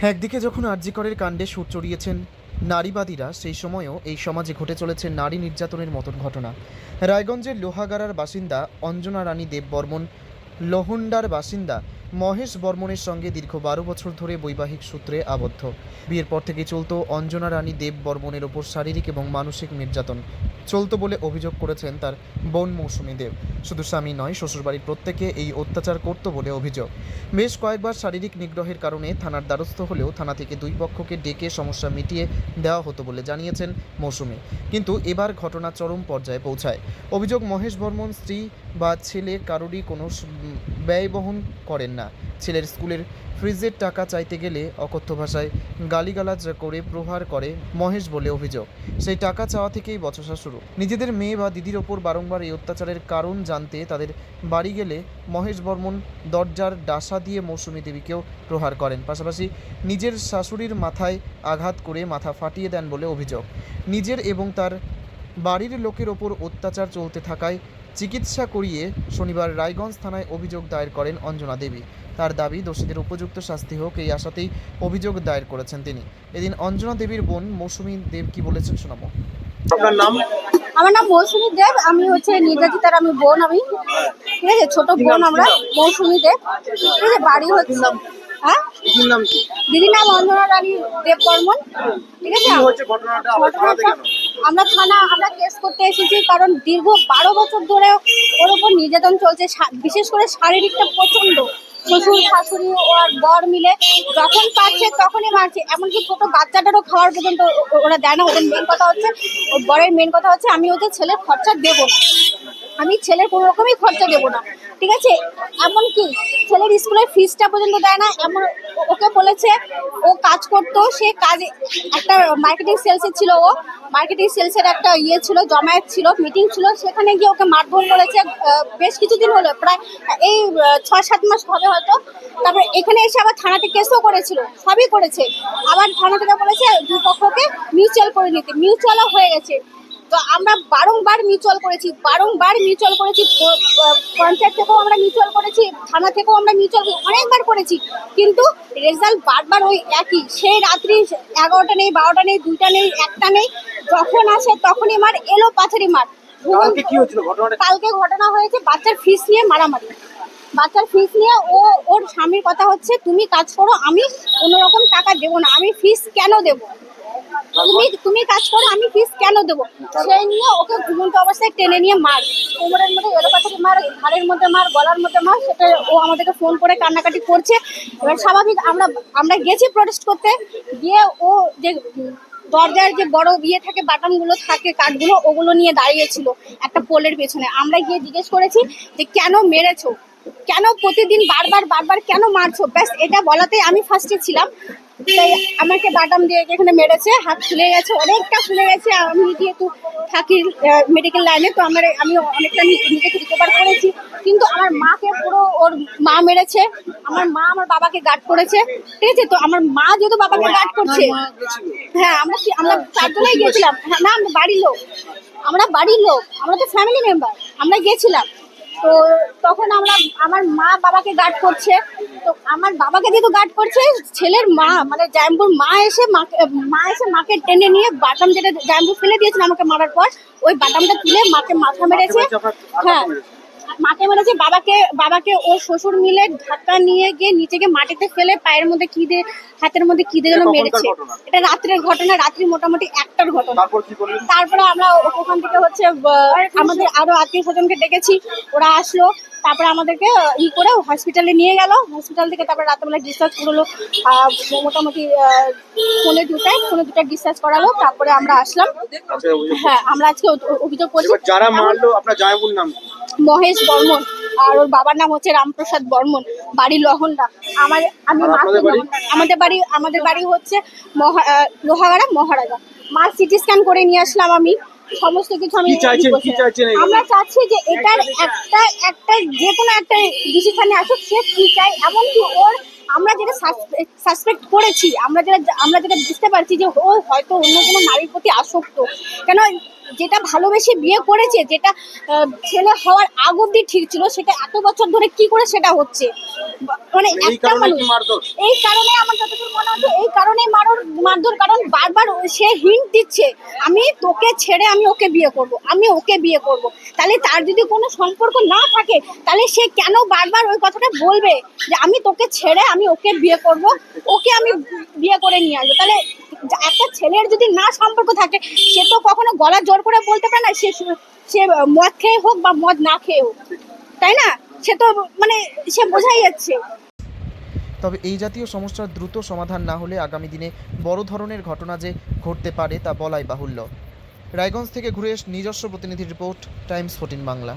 একদিকে যখন আরজিকরের কাণ্ডে সুর চড়িয়েছেন নারীবাদীরা, সেই সময়ও এই সমাজে ঘটে চলেছে নারী নির্যাতনের মতন ঘটনা। রায়গঞ্জের লোহাগাড়ার বাসিন্দা অঞ্জনা রানী দেববর্মন, লোহন্ডার বাসিন্দা মহেশ বর্মনের সঙ্গে দীর্ঘ বারো বছর ধরে বৈবাহিক সূত্রে আবদ্ধ। বিয়ের পর থেকে চলত অঞ্জনা রানী দেব বর্মনের ওপর শারীরিক এবং মানসিক নির্যাতন। চলত বলে অভিযোগ করেছেন তার বোন মৌসুমী দেব। শুধু স্বামী নয়, শ্বশুরবাড়ির প্রত্যেকে এই অত্যাচার করত বলে অভিযোগ। বেশ কয়েকবার শারীরিক নিগ্রহের কারণে থানার দ্বারস্থ হলেও থানা থেকে দুই পক্ষকে ডেকে সমস্যা মিটিয়ে দেওয়া হতো বলে জানিয়েছেন মৌসুমী। কিন্তু এবার ঘটনা চরম পর্যায়ে পৌঁছায়। অভিযোগ মহেশ বর্মন স্ত্রী বা ছেলে কারোরই কোনো ব্যয় বহন করেন না। ছেলের স্কুলের ফ্রিজের টাকা চাইতে গেলে অকথ্য ভাষায় গালিগালাজ করে প্রহার করে মহেশ বলে অভিযোগ। সেই টাকা চাওয়া থেকেই বচসা শুরু। নিজেদের মেয়ে বা দিদির ওপর বারংবার এই অত্যাচারের কারণ জানতে তাদের বাড়ি গেলে মহেশ বর্মন দরজার ডাসা দিয়ে মৌসুমী দেবীকেও প্রহার করেন। পাশাপাশি নিজের শাশুড়ির মাথায় আঘাত করে মাথা ফাটিয়ে দেন বলে অভিযোগ। নিজের এবং তার বাড়ির লোকের ওপর অত্যাচার চলতে থাকায় চিকিৎসা করিয়ে শনিবার রায়গঞ্জ থানায় অভিযোগ দায়ের করেন অঞ্জনা দেবী। তার দাবি দোষীদের উপযুক্ত শাস্তি হোক এই আশাতেই অভিযোগ দায়ের করেছেন তিনি। এদিন অঞ্জনা দেবীর বোন মৌসুমী দেব কি বলেছেন শোনাবো। আপনার নাম? আমার নাম মৌসুমী দেব আমি হচ্ছে নির্যাতিতার আমি বোন আমি। ঠিক আছে ছোট বোন আমরা মৌসুমী দেব। ঠিক আছে বাড়ি হচ্ছে হ্যাঁ? দিদির নাম কি? দিদির নাম অঞ্জনা রানী দেব বর্মন। ঠিক আছে? ঘটনাটা? আমরা থানা, আমরা কেস করতে এসেছি কারণ দীর্ঘ বারো বছর ধরে ওর উপর নির্যাতন চলছে। বিশেষ করে শারীরিকটা প্রচণ্ড শ্বশুর, শাশুড়ি ওর বর মিলে যখন পারছে তখনই মারছে। এমনকি ছোট বাচ্চাটারও খাওয়ার পর্যন্ত ও- ও- ওরা দেয় না। ওদের মেন কথা হচ্ছে, ওর বরের মেন কথা হচ্ছে, আমি ওদের ছেলের খরচা দেবো আমি ছেলের কোনো রকমই খরচা দেবো না। ঠিক আছে? এমনকি ছেলের স্কুলের ফিসটা পর্যন্ত দেয় না। এমন ওকে বলেছে, ও কাজ করতো, সে কাজে একটা মার্কেটিং সেলসে ছিল ও। মার্কেটিং সেলসের একটা ইয়ে ছিল, জমায়েত ছিল মিটিং ছিল। সেখানে গিয়ে ওকে মারধর করেছে। বেশ কিছুদিন হলো, প্রায় এই ছয় সাত মাস হবে হয়তো। তারপরে এখানে এসে আবার থানাতে কেসও করেছিল, সবই করেছে। আবার থানা থেকে বলেছে দুপক্ষকে মিউচুয়াল করে নিতে। মিউচুয়ালও হয়ে গেছে। তো আমরা বারংবার মিউচুয়াল করেছি বারংবার মিউচুয়াল করেছি পঞ্চায়েত থেকেও আমরা মিউচুয়াল করেছি থানা থেকেও আমরা মিউচুয়াল অনেকবার করেছি। কিন্তু রেজাল্ট বারবার ওই একই। সেই রাত্রি এগারোটা নেই বারোটা নেই দুইটা নেই একটা নেই যখন আসে তখনই মার এলো পাথারি মার। কালকে ঘটনা হয়েছে বাচ্চার ফিস নিয়ে মারামারি। বাচ্চার ফিস নিয়ে ও ওর স্বামীর কথা হচ্ছে তুমি কাজ করো আমি কোনো রকম টাকা দেবো না আমি ফিস কেন দেবো? তুমি তুমি কাজ করো, আমি ফিস কেন দেবো? সেই নিয়ে ওকে ঘুমন্ত অবস্থায় টেনে নিয়ে মার। কোমরের মধ্যে এলো পাথারি মার, ঘাড়ের মধ্যে মার, গলার মধ্যে মার সেটা ও আমাদেরকে ফোন করে কান্নাকাটি করছে। এবার স্বাভাবিক আমরা আমরা গেছি প্রোটেস্ট করতে। গিয়ে ও যে দরজার যে বড় ইয়ে থাকে, বাটনগুলো থাকে, কাঠগুলো, ওগুলো নিয়ে দাঁড়িয়েছিল একটা পোলের পেছনে। আমরা গিয়ে জিজ্ঞেস করেছি যে, কেন মেরেছো? কেন প্রতিদিন বারবার বারবার কেন মারছো? ব্যাস এটা বলাতেই আমি ফার্স্টে ছিলাম। তাই আমাকে বাটাম দিয়ে এখানে মেরেছে হাত ফুলে গেছে অনেকটা ফুলে গেছে। আমি যেহেতু থাকি মেডিকেল লাইনে তো আমার আমি অনেকটা নিজেকে রিকভার করেছি। কিন্তু আমার মাকে পুরো ওর মা মেরেছে। আমার মা আমার বাবাকে গার্ড করেছে। ঠিক আছে? তো আমার মা যেহেতু বাবাকে গার্ড করছে হ্যাঁ আমরা কি- আমরা চারজনেই গেছিলাম। হ্যাঁ, না আমরা বাড়ির লোক। আমরা বাড়ির লোক। আমরা তো ফ্যামিলি মেম্বার আমরা গেছিলাম। তো তখন আমরা আমার মা বাবাকে গার্ড করছে। তো আমার বাবাকে যেহেতু গার্ড করছে ছেলের মা মানে জায়ম্বুর মা এসে মাকে মা এসে মাকে টেনে নিয়ে বাটাম যেটা জায়ম্বুর ফেলে দিয়েছিল আমাকে মারার পর ওই বাটামটা তুলে মাকে মাথা মেরেছে। হ্যাঁ মাকে মেরেছে বাবাকে বাবাকে ওর শ্বশুর মিলে ধাক্কা নিয়ে গিয়ে নিচেকে মাটিতে ফেলে পায়ের মধ্যে কি দিয়ে হাতের মধ্যে কি দিয়ে যেন মেরেছে। এটা রাত্রের ঘটনা রাত্রি মোটামুটি একটার ঘটনা। তারপর আমরা ওখান থেকে হচ্ছে আমাদের আরও আত্মীয় স্বজনকে ডেকেছি ওরা আসলো। তারপরে আমাদেরকে ই করে হসপিটালে নিয়ে গেল। হসপিটাল থেকে তারপরে রাত্রেবেলা ডিসচার্জ করল। আহ, মোটামুটি পৌনে দুটায় পৌনে দুটায় ডিসচার্জ করালো। তারপরে আমরা আসলাম। হ্যাঁ আমরা আজকে অভিযোগ করছি। যারা মারলো আপনার জামাইবুর নাম? মহেশ বর্মন আর ওর বাবার নাম হচ্ছে রামপ্রসাদ বর্মন বাড়ি লহন্ডা আমার আমি বাড়ি? আমাদের বাড়ি আমাদের বাড়ি হচ্ছে মহা- লোহাগাড়া মহারাজা। মার সিটি স্ক্যান করে নিয়ে আসলাম আমি। সমস্ত কিছু আমি আমরা চাচ্ছি যে এটার একটা একটা যে কোনো একটা ডিসিশনে আসুক সে কি চাই এমনকি ওর আমরা যেটা সাসপেক্ট করেছি আমরা যেটা আমরা যেটা বুঝতে পারছি যে ও হয়তো অন্য কোনো নারীর প্রতি আসক্ত। কেন যেটা ভালোবেসে বিয়ে করেছে যেটা ছেলে হওয়ার আগ অব্দি ঠিক ছিল সেটা এত বছর ধরে কি করে সেটা হচ্ছে? মানে এই একটা কারণে মানুষ এই কারণে আমার যতদূর মনে হচ্ছে এই কারণেই মারোর মারধর কারণ বারবার সে হিন্ট দিচ্ছে আমি তোকে ছেড়ে আমি ওকে বিয়ে করব আমি ওকে বিয়ে করব। তাহলে তার যদি কোনো সম্পর্ক না থাকে তাহলে সে কেন বারবার ওই কথাটা বলবে? যে আমি তোকে ছেড়ে আমি ওকে বিয়ে করব ওকে আমি বিয়ে করে নিয়ে আসব। তাহলে একটা ছেলের যদি না সম্পর্ক থাকে, সে তো কখনো গলা জোর করে বলতে পারে না, সে সে- মদ খেয়ে হোক বা মদ না খেয়ে হোক, তাই না? সে তো মানে সে বোঝাই যাচ্ছে। তবে এই জাতীয় সমস্যার দ্রুত সমাধান না হলে আগামী দিনে বড় ধরনের ঘটনা যে ঘটতে পারে তা বলাই বাহুল্য। রায়গঞ্জ থেকে ঘুরে নিজস্ব প্রতিনিধি রিপোর্ট, টাইমস ফোর্টিন বাংলা।